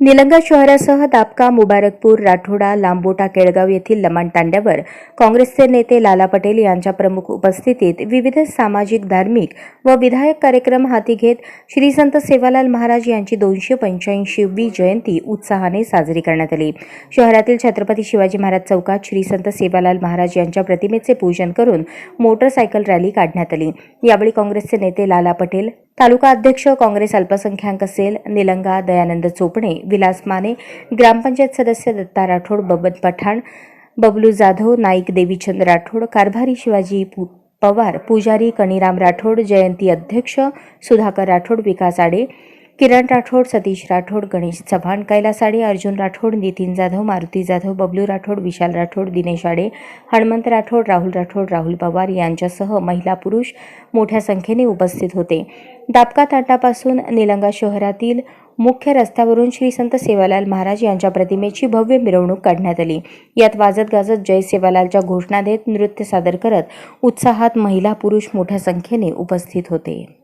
निलंगा शहरासह दापका मुबारकपूर राठोडा लांबोटा केळगाव येथील लमाण तांड्यावर काँग्रेसचे नेते लाला पटेल यांच्या प्रमुख उपस्थितीत विविध सामाजिक धार्मिक व विधायक कार्यक्रम हाती घेत श्री संत सेवालाल महाराज यांची दोनशे पंच्याऐंशीवी जयंती उत्साहाने साजरी करण्यात आली. शहरातील छत्रपती शिवाजी महाराज चौकात श्री संत सेवालाल महाराज यांच्या प्रतिमेचे पूजन करून मोटरसायकल रॅली काढण्यात आली. यावेळी काँग्रेसचे नेते लाला पटेल तालुका अध्यक्ष काँग्रेस अल्पसंख्याक सेल निलंगा दयानंद चोपणे विलास माने ग्रामपंचायत सदस्य दत्ता राठोड बबन पठाण बबलू जाधव नाईक देवीचंद राठोड कारभारी शिवाजी पु- पवार पुजारी कणीराम राठोड जयंती अध्यक्ष सुधाकर राठोड विकास आडे किरण राठोड सतीश राठोड गणेश चव्हाण कैलास आडे अर्जुन राठोड नितीन जाधव मारुती जाधव बबलू राठोड विशाल राठोड दिनेश आडे हनुमंत राठोड राहुल राठोड राहुल पवार यांच्यासह महिला पुरुष मोठ्या संख्येने उपस्थित होते. दापका ताटापासून निलंगा शहरातील मुख्य रस्त्यावरून श्री संत सेवालाल महाराज यांच्या प्रतिमेची भव्य मिरवणूक काढण्यात आली. यात वाजत गाजत जय सेवालालच्या घोषणा देत नृत्य सादर करत उत्साहात महिला पुरुष मोठ्या संख्येने उपस्थित होते.